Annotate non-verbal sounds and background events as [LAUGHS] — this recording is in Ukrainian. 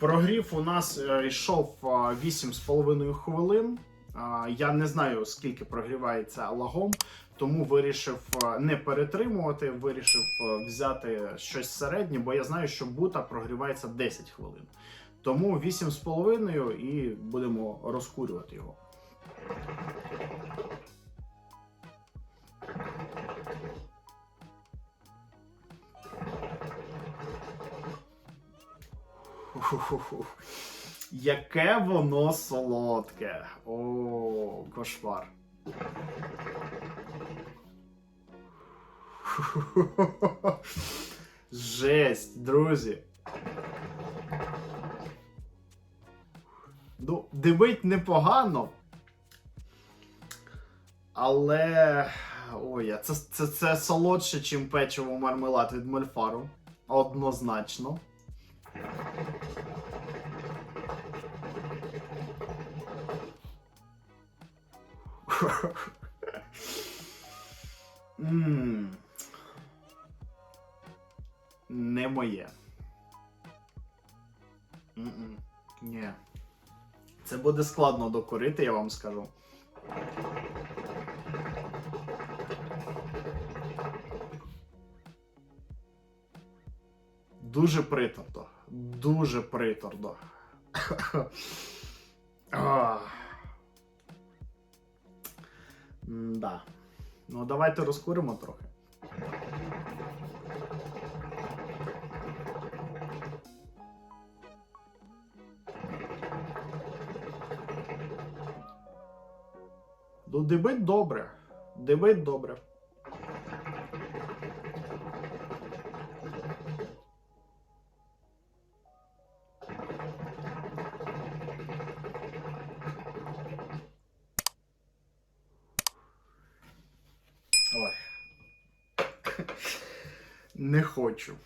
Прогрів у нас е, йшов е, 8,5 хвилин. Е, Я не знаю, скільки прогрівається лагом, тому вирішив е, не перетримувати, вирішив е, взяти щось середнє, бо я знаю, що бута прогрівається 10 хвилин. Тому 8,5 і будемо розкурювати його. Фу-фу-фу. Яке воно солодке. О, кошмар. Жесть, друзі. Ну, дивить непогано. Але. Ой, це, це, це солодше, чим печиво мармелад від мольфару. Однозначно. Не моє. Ні. Це буде складно докорити, я вам скажу. Дуже приторно. Дуже приторно. [LAUGHS] Ах. Да. Ну, давайте розкуримо трохи. Ну, дибить добре. Дибить добре. Ой. Не хочу.